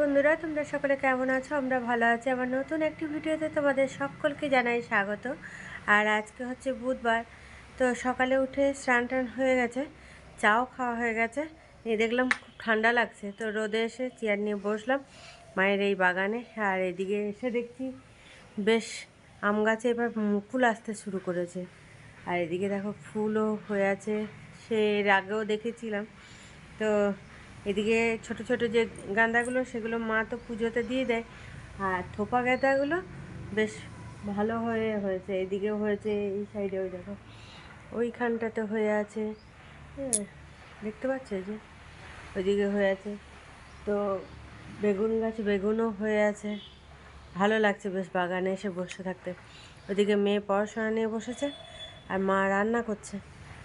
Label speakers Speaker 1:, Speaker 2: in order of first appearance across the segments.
Speaker 1: বন্ধুরা, তোমরা সকলে কেমন আছো? আমরা ভালো আছি। আমার নতুন একটি ভিডিওতে তোমাদের সকলকে জানাই স্বাগত। আর আজকে হচ্ছে বুধবার, তো সকালে উঠে স্নান টান হয়ে গেছে, চাও খাওয়া হয়ে গেছে। এই দেখলাম খুব ঠান্ডা লাগছে, তো রোদে এসে চেয়ার নিয়ে বসলাম। মায়ের এই বাগানে আর এদিকে এসে দেখছি বেশ আম গাছে এবার মুকুল আসতে শুরু করেছে। আর এদিকে দেখো ফুলও হয়ে আছে, সে এর আগেও দেখেছিলাম। তো এদিকে ছোট ছোট যে গাঁদাগুলো, সেগুলো মা তো পুজোতে দিয়ে দেয়। আর থোপা গাঁদাগুলো বেশ ভালো হয়ে হয়েছে, এদিকেও হয়েছে, এই সাইডে ওই দেখো, ওইখানটাতে হয়ে আছে। হ্যাঁ দেখতে পাচ্ছ যে? ওইদিকে হয়ে আছে। তো বেগুন গাছ, বেগুনও হয়ে আছে। ভালো লাগছে বেশ বাগানে এসে বসে থাকতে। ওদিকে মেয়ে পড়াশোনা নিয়ে বসেছে আর মা রান্না করছে।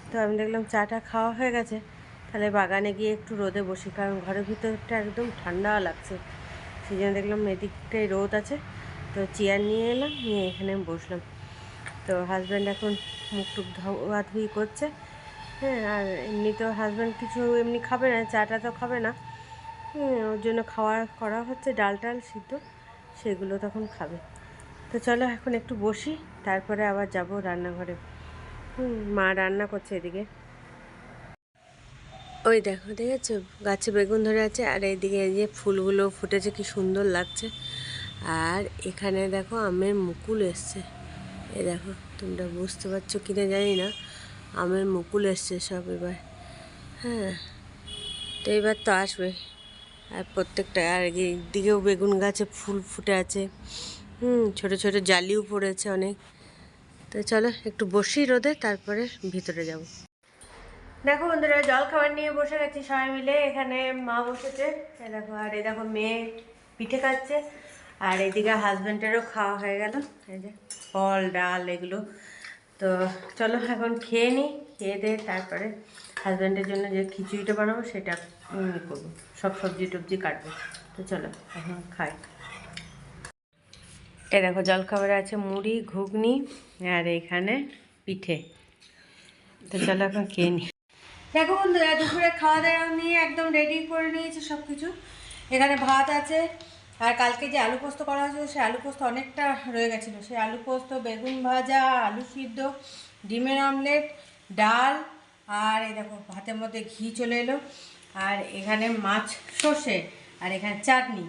Speaker 1: তো আমি দেখলাম চাটা খাওয়া হয়ে গেছে। তাহলে বাগানে গিয়ে একটু রোদে বসি, কারণ ঘরের ভিতরটা একদম ঠান্ডা লাগছে। সেই জন্য দেখলাম এদিকটাই রোদ আছে। তো চেয়ার নিয়ে এলাম, নিয়ে এখানে বসলাম। তো হাজব্যান্ড এখন মুখ টুক ধোয়া ধুই করছে। হ্যাঁ আর এমনি তো হাজব্যান্ড কিছু এমনি খাবে না, চাটা তো খাবে না। ওর জন্য খাওয়া করা হচ্ছে ডাল টাল সিদ্ধ, সেগুলো তখন খাবে। তো চলো এখন একটু বসি, তারপরে আবার যাব রান্নাঘরে। মা রান্না করছে এদিকে। ওই দেখো, দেখেছ? গাছে বেগুন ধরে আছে, আর এইদিকে এই যে ফুলগুলো ফুটেছে, কি সুন্দর লাগছে। আর এখানে দেখো আমের মুকুল এসছে। এ দেখো, তোমরা বুঝতে পারছ কিনা জানি না। আমের মুকুল এসছে সব এবার। হ্যাঁ তো এবার তো আসবে। আর প্রত্যেকটা আর দিকেও বেগুন গাছে ফুল ফুটে আছে। হুম, ছোট ছোট জালিও পড়েছে অনেক। তো চলো, একটু বসি রোদে, তারপরে ভিতরে যাব। দেখো বন্ধুরা, জল খাবার নিয়ে বসে গেছি সবাই মিলে। এখানে মা বসেছে। দেখো, আর এই দেখো মেয়ে পিঠে খাচ্ছে। আর এদিকে হাজব্যান্ডেরও খাওয়া হয়ে গেল। এই যে ফল, ডাল, এগুলো। তো চলো, এখন খেয়ে নিই। খেয়ে দিয়ে তারপরে হাজব্যান্ডের জন্য যে খিচুড়িটা বানাবো সেটা উম, করব। সব সবজি টবজি কাটবো। তো চলো এখন খাই। এ দেখো জলখাবারে আছে মুড়ি ঘুগনি আর এখানে পিঠে। তো চলো এখন খেয়ে নিই দেখো বন্ধুরা দুপুরে খাওয়া দাওয়া নিয়ে একদম রেডি করে নিয়েছে সব কিছু এখানে ভাত আছে আর কালকে যে আলু পোস্ত করা হয়েছিল সেই আলু পোস্ত অনেকটা রয়ে গেছিল। সেই আলু পোস্ত বেগুন ভাজা আলু সিদ্ধ ডিমের অমলেট ডাল, আর এই দেখো, ভাতের মধ্যে ঘি চলে এলো, আর এখানে মাছ, সর্ষে, আর এখানে চাটনি।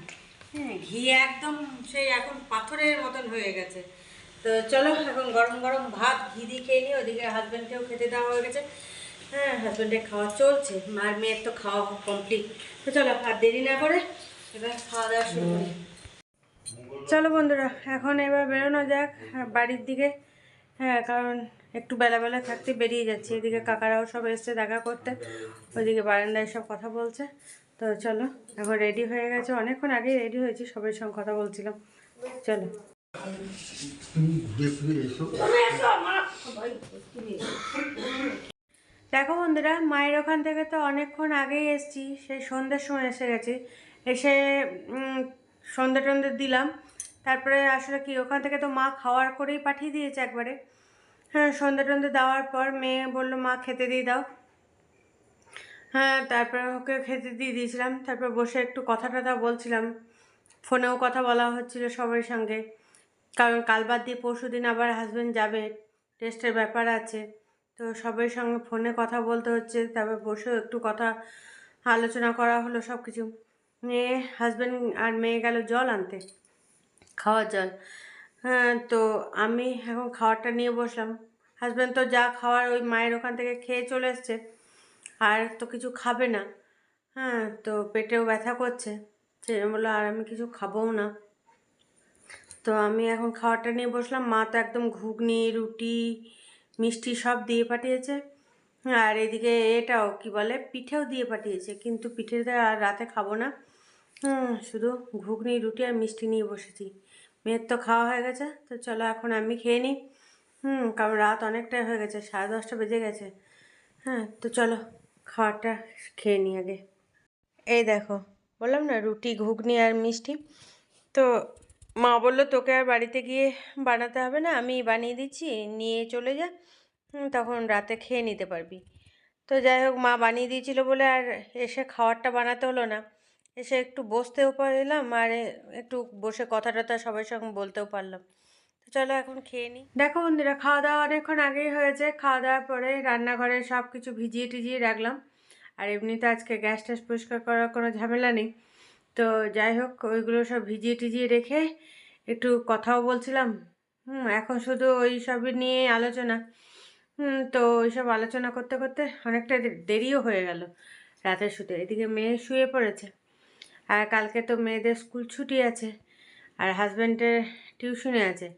Speaker 1: হ্যাঁ ঘি একদম সেই এখন পাথরের মতন হয়ে গেছে। তো চলো, এখন গরম গরম ভাত, ঘি দিয়ে খেয়ে নিই, ওদিকে হাজব্যান্ডকেও খেতে দেওয়া হয়ে গেছে। হ্যাঁ হাজব্যান্ডের খাওয়া চলছে, আর মেয়ের তো খাওয়া কমপ্লিট তো চলো, আর দেরি না করে এবার খাওয়া দাওয়া শুরু করি। চলো বন্ধুরা, এখন এবার বেরোনো যাক, বাড়ির দিকে। হ্যাঁ কারণ একটু বেলাবেলা থাকতে বেরিয়ে যাচ্ছি। এদিকে কাকারাও সব এসছে দেখা করতে। ওইদিকে বারান্দায় সব কথা বলছে। তো চলো, এখন রেডি হয়ে গেছে। অনেকক্ষণ আগেই রেডি হয়েছি সবার সঙ্গে কথা বলছিলাম। চলো। দেখো বন্ধুরা, মায়ের ওখান থেকে তো অনেকক্ষণ আগেই এসেছি। সেই সন্ধ্যের সময় এসে গেছি। এসে সন্ধ্যে টন্ধে দিলাম। তারপরে আসলে কি, ওখান থেকে তো মা খাওয়ার করেই পাঠিয়ে দিয়েছে একবারে। হ্যাঁ সন্ধ্যে টন্ধে দেওয়ার পর মেয়ে বলল, মা, খেতে দিয়ে দাও। হ্যাঁ তারপরে ওকে খেতে দিয়ে দিয়েছিলাম। তারপর বসে একটু কথা টথা বলছিলাম। ফোনেও কথা বলা হচ্ছিল সবার সঙ্গে। কারণ কাল বাদ দিয়ে পরশু দিন আবার হাজব্যান্ড যাবে। টেস্টের ব্যাপার আছে। তো সবার সঙ্গে ফোনে কথা বলতে হচ্ছে। তারপর বসেও একটু কথা আলোচনা করা হলো সব কিছু মেয়ে হাজব্যান্ড আর মেয়ে গেল জল আনতে, খাওয়ার জল। হ্যাঁ তো আমি এখন খাবারটা নিয়ে বসলাম। হাজব্যান্ড তো যা খাওয়ার ওই মায়ের ওখান থেকে খেয়ে চলে এসছে, আর তো কিছু খাবে না। হ্যাঁ তো পেটেও ব্যথা করছে। সে বলল, আর আমি কিছু খাবও না। তো আমি এখন খাবারটা নিয়ে বসলাম। মা তো একদম ঘুগনি, রুটি, মিষ্টি সব দিয়ে পাঠিয়েছে। আর এদিকে এটাও কি বলে, পিঠেও দিয়ে পাঠিয়েছে। কিন্তু পিঠেটা আর রাতে খাব না। হুম শুধু ঘুগনি, রুটি আর মিষ্টি নিয়ে বসেছি। মেয়ের তো খাওয়া হয়ে গেছে। তো চলো এখন আমি খেয়ে নিই। হুম, কারণ রাত অনেকটাই হয়ে গেছে, সাড়ে দশটা বেজে গেছে। হ্যাঁ তো চলো, খাবারটা খেয়ে নিই আগে। এই দেখো, বললাম না, রুটি, ঘুগনি আর মিষ্টি। তো মা বলল, তোকে আর বাড়িতে গিয়ে বানাতে হবে না, আমি বানিয়ে দিচ্ছি, নিয়ে চলে যা তখন রাতে খেয়ে নিতে পারবি। তো যাই হোক, মা বানিয়ে দিয়েছিল বলে আর এসে খাবারটা বানাতে হলো না। এসে একটু বসতেও পারলাম, আর একটু বসে কথা টথা সবার সঙ্গে বলতেও পারলাম। চলো এখন খেয়ে নিই দেখো বন্ধুরা খাওয়া দাওয়া অনেকক্ষণ আগেই হয়েছে খাওয়া দাওয়ার পরে রান্নাঘরে সব কিছু ভিজিয়ে টিজিয়ে রাখলাম। আর এমনিতে আজকে গ্যাস ট্যাস পরিষ্কার করার কোনো ঝামেলা নেই। তো যাই হোক, ওইগুলো সব ভিজিয়ে টিজিয়ে রেখে একটু কথাও বলছিলাম। হুম, এখন শুধু ওই সবই নিয়ে আলোচনা। হুম, তো ওইসব আলোচনা করতে করতে অনেকটা দেরিও হয়ে গেল রাতে শুতে। এদিকে মেয়ে শুয়ে পড়েছে। আর কালকে তো মেয়েদের স্কুল ছুটি আছে। আর হাজব্যান্ডের টিউশনে আছে।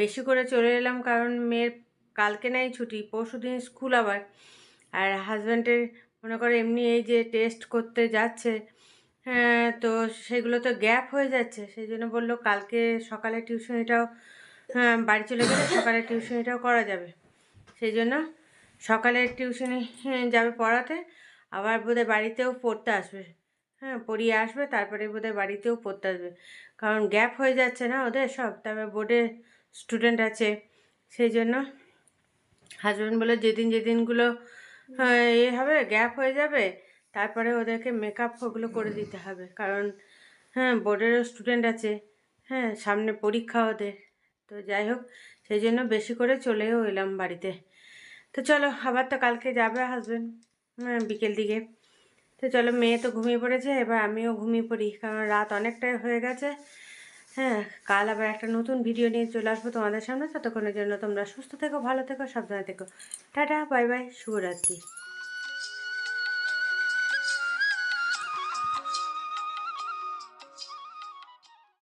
Speaker 1: বেশি করে চলে এলাম কারণ মেয়ের কালকে নাই ছুটি, পরশু দিন স্কুল আবার। আর হাজব্যান্ডের মনে করে এমনি এই যে টেস্ট করতে যাচ্ছে হ্যাঁ তো সেগুলো তো গ্যাপ হয়ে যাচ্ছে। সেই জন্য বলল কালকে সকালে টিউশনিটাও হ্যাঁ বাড়ি চলে গেলে সকালে টিউশনিটাও করা যাবে। সেই জন্য সকালে টিউশনি যাবে পড়াতে, আবার বোধহয় বাড়িতেও পড়তে আসবে। হ্যাঁ পড়িয়ে আসবে তারপরে বোধহয় বাড়িতেও পড়তে আসবে। কারণ গ্যাপ হয়ে যাচ্ছে না ওদের সব। তারপরে বোর্ডে স্টুডেন্ট আছে সেই জন্য হাজব্যান্ড বলে যেদিন যেদিনগুলো হ্যাঁ, এ হবে গ্যাপ হয়ে যাবে তারপরে ওদেরকে মেকআপ ওগুলো করে দিতে হবে। কারণ হ্যাঁ বোর্ডেরও স্টুডেন্ট আছে হ্যাঁ সামনে পরীক্ষা ওদের। তো যাই হোক সেই জন্য বেশি করে চলেও এলাম বাড়িতে। তো চলো আবার তো কালকে যাবে হাজব্যান্ড হ্যাঁ বিকেল দিকে। তো চলো মেয়ে তো ঘুমিয়ে পড়েছে, এবার আমিও ঘুমিয়ে পড়ি, কারণ রাত অনেকটাই হয়ে গেছে। হ্যাঁ কাল আবার একটা নতুন ভিডিও নিয়ে চলে আসব তোমাদের সামনে। ততক্ষণের জন্য তোমরা সুস্থ থেকো, ভালো থেকো, সাবধানে থেকো। টাটা, বাই বাই, শুভরাত্রি।